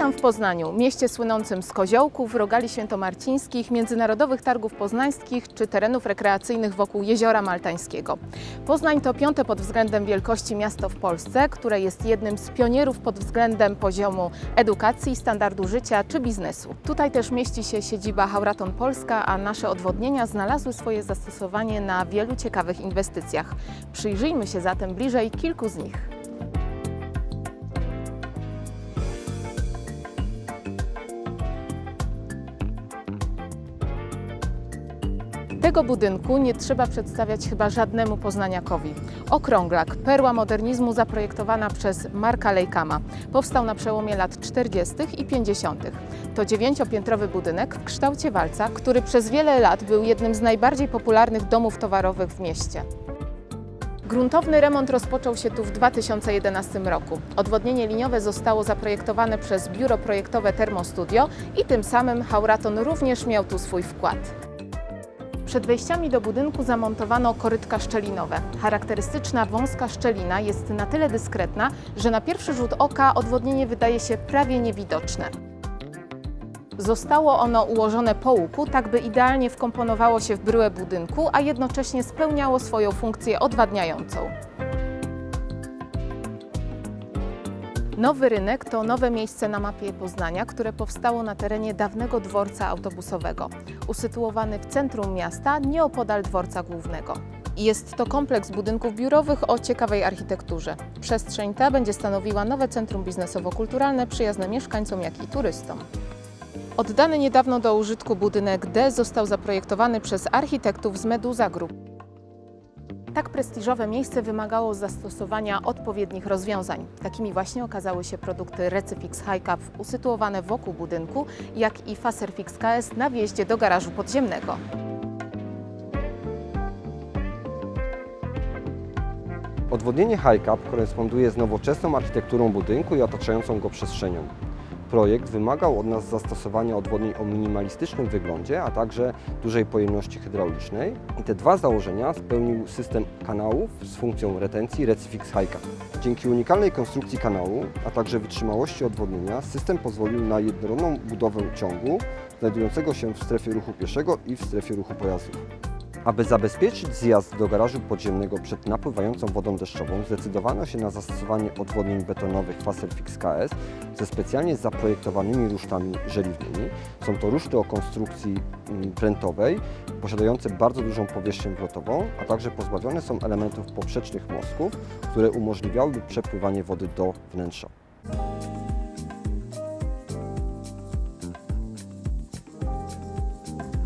Witam w Poznaniu, mieście słynącym z koziołków, rogali świętomarcińskich, międzynarodowych targów poznańskich czy terenów rekreacyjnych wokół Jeziora Maltańskiego. Poznań to piąte pod względem wielkości miasto w Polsce, które jest jednym z pionierów pod względem poziomu edukacji, standardu życia czy biznesu. Tutaj też mieści się siedziba Hauraton Polska, a nasze odwodnienia znalazły swoje zastosowanie na wielu ciekawych inwestycjach. Przyjrzyjmy się zatem bliżej kilku z nich. Tego budynku nie trzeba przedstawiać chyba żadnemu poznaniakowi. Okrąglak, perła modernizmu zaprojektowana przez Marka Lejkama. Powstał na przełomie lat 40. i 50. To dziewięciopiętrowy budynek w kształcie walca, który przez wiele lat był jednym z najbardziej popularnych domów towarowych w mieście. Gruntowny remont rozpoczął się tu w 2011 roku. Odwodnienie liniowe zostało zaprojektowane przez biuro projektowe Thermostudio i tym samym Hauraton również miał tu swój wkład. Przed wejściami do budynku zamontowano korytka szczelinowe. Charakterystyczna wąska szczelina jest na tyle dyskretna, że na pierwszy rzut oka odwodnienie wydaje się prawie niewidoczne. Zostało ono ułożone po łuku, tak by idealnie wkomponowało się w bryłę budynku, a jednocześnie spełniało swoją funkcję odwadniającą. Nowy rynek to nowe miejsce na mapie Poznania, które powstało na terenie dawnego dworca autobusowego, usytuowany w centrum miasta, nieopodal dworca głównego. Jest to kompleks budynków biurowych o ciekawej architekturze. Przestrzeń ta będzie stanowiła nowe centrum biznesowo-kulturalne przyjazne mieszkańcom, jak i turystom. Oddany niedawno do użytku budynek D został zaprojektowany przez architektów z Meduza Group. Tak prestiżowe miejsce wymagało zastosowania odpowiednich rozwiązań. Takimi właśnie okazały się produkty Recyfix High Cap usytuowane wokół budynku, jak i Faserfix KS na wjeździe do garażu podziemnego. Odwodnienie High-Cap koresponduje z nowoczesną architekturą budynku i otaczającą go przestrzenią. Projekt wymagał od nas zastosowania odwodnień o minimalistycznym wyglądzie, a także dużej pojemności hydraulicznej. I te dwa założenia spełnił system kanałów z funkcją retencji Recifix High-Cap. Dzięki unikalnej konstrukcji kanału, a także wytrzymałości odwodnienia, system pozwolił na jednorodną budowę ciągu znajdującego się w strefie ruchu pieszego i w strefie ruchu pojazdów. Aby zabezpieczyć zjazd do garażu podziemnego przed napływającą wodą deszczową, zdecydowano się na zastosowanie odwodnień betonowych Faserfix KS ze specjalnie zaprojektowanymi rusztami żeliwnymi. Są to ruszty o konstrukcji mm, prętowej, posiadające bardzo dużą powierzchnię wlotową, a także pozbawione są elementów poprzecznych mostków, które umożliwiałyby przepływanie wody do wnętrza.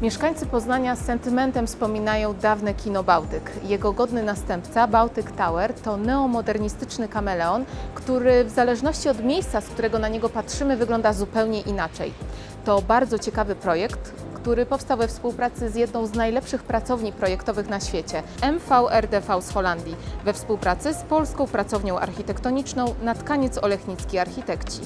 Mieszkańcy Poznania z sentymentem wspominają dawne kino Bałtyk. Jego godny następca, Bałtyk Tower, to neomodernistyczny kameleon, który w zależności od miejsca, z którego na niego patrzymy, wygląda zupełnie inaczej. To bardzo ciekawy projekt, który powstał we współpracy z jedną z najlepszych pracowni projektowych na świecie, MVRDV z Holandii, we współpracy z polską pracownią architektoniczną Natkaniec Olechnicki Architekci.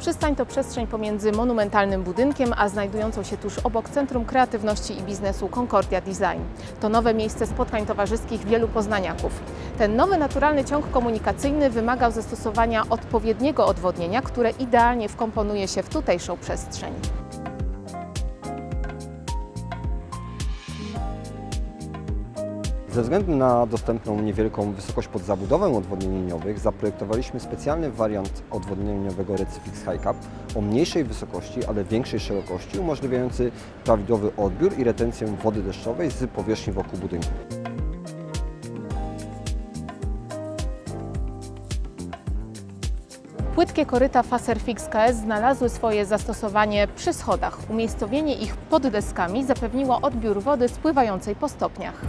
Przystań to przestrzeń pomiędzy monumentalnym budynkiem, a znajdującą się tuż obok Centrum Kreatywności i Biznesu Concordia Design. To nowe miejsce spotkań towarzyskich wielu poznaniaków. Ten nowy naturalny ciąg komunikacyjny wymagał zastosowania odpowiedniego odwodnienia, które idealnie wkomponuje się w tutejszą przestrzeń. Ze względu na dostępną niewielką wysokość pod zabudowę odwodnień liniowych zaprojektowaliśmy specjalny wariant odwodnienia liniowego Recifix High Cap o mniejszej wysokości, ale większej szerokości, umożliwiający prawidłowy odbiór i retencję wody deszczowej z powierzchni wokół budynku. Płytkie koryta Faserfix KS znalazły swoje zastosowanie przy schodach. Umiejscowienie ich pod deskami zapewniło odbiór wody spływającej po stopniach.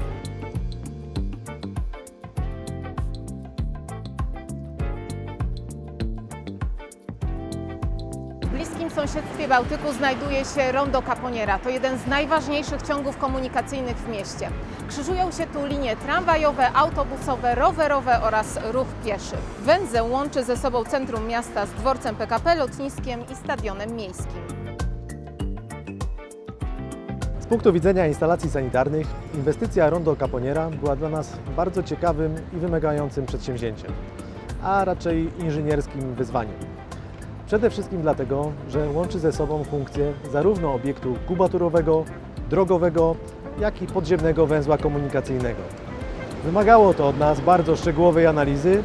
Sąsiedztwie Bałtyku znajduje się Rondo Caponiera. To jeden z najważniejszych ciągów komunikacyjnych w mieście. Krzyżują się tu linie tramwajowe, autobusowe, rowerowe oraz ruch pieszy. Węzeł łączy ze sobą centrum miasta z dworcem PKP, lotniskiem i stadionem miejskim. Z punktu widzenia instalacji sanitarnych, inwestycja Rondo Caponiera była dla nas bardzo ciekawym i wymagającym przedsięwzięciem, a raczej inżynierskim wyzwaniem. Przede wszystkim dlatego, że łączy ze sobą funkcje zarówno obiektu kubaturowego, drogowego, jak i podziemnego węzła komunikacyjnego. Wymagało to od nas bardzo szczegółowej analizy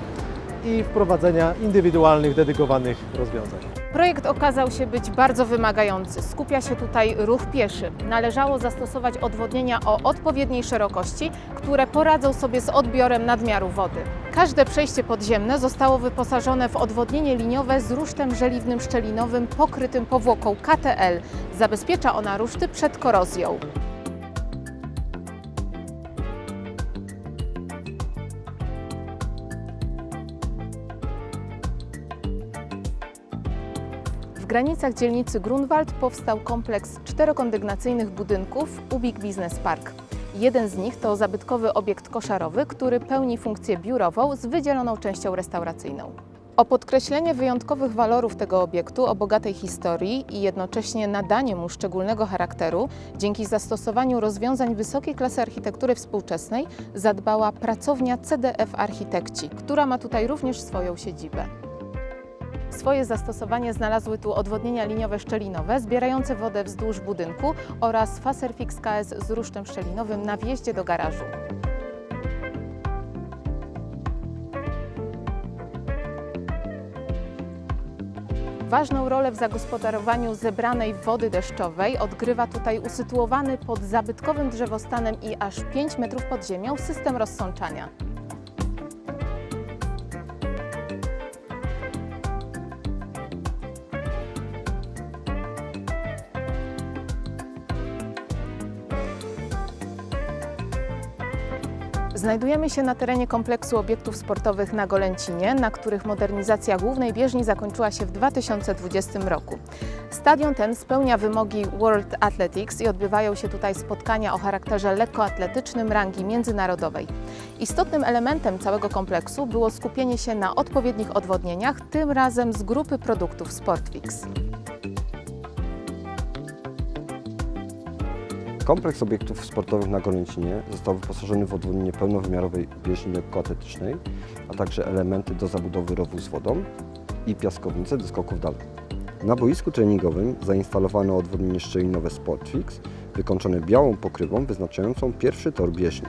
i wprowadzenia indywidualnych, dedykowanych rozwiązań. Projekt okazał się być bardzo wymagający. Skupia się tutaj ruch pieszy. Należało zastosować odwodnienia o odpowiedniej szerokości, które poradzą sobie z odbiorem nadmiaru wody. Każde przejście podziemne zostało wyposażone w odwodnienie liniowe z rusztem żeliwnym szczelinowym pokrytym powłoką KTL. Zabezpiecza ona ruszty przed korozją. W granicach dzielnicy Grunwald powstał kompleks czterokondygnacyjnych budynków Ubik Business Park. Jeden z nich to zabytkowy obiekt koszarowy, który pełni funkcję biurową z wydzieloną częścią restauracyjną. O podkreślenie wyjątkowych walorów tego obiektu, o bogatej historii i jednocześnie nadanie mu szczególnego charakteru, dzięki zastosowaniu rozwiązań wysokiej klasy architektury współczesnej, zadbała pracownia CDF Architekci, która ma tutaj również swoją siedzibę. Swoje zastosowanie znalazły tu odwodnienia liniowe szczelinowe zbierające wodę wzdłuż budynku oraz Faserfix KS z rusztem szczelinowym na wjeździe do garażu. Ważną rolę w zagospodarowaniu zebranej wody deszczowej odgrywa tutaj usytuowany pod zabytkowym drzewostanem i aż 5 metrów pod ziemią system rozsączania. Znajdujemy się na terenie kompleksu obiektów sportowych na Golęcinie, na których modernizacja głównej bieżni zakończyła się w 2020 roku. Stadion ten spełnia wymogi World Athletics i odbywają się tutaj spotkania o charakterze lekkoatletycznym rangi międzynarodowej. Istotnym elementem całego kompleksu było skupienie się na odpowiednich odwodnieniach, tym razem z grupy produktów Sportfix. Kompleks obiektów sportowych na Golęcinie został wyposażony w odwodnienie pełnowymiarowej bieżni lekkoatletycznej, a także elementy do zabudowy rowu z wodą i piaskownice do skoków daleko. Na boisku treningowym zainstalowano odwodnienie szczelinowe Sportfix, wykończone białą pokrywą wyznaczającą pierwszy tor bieżni.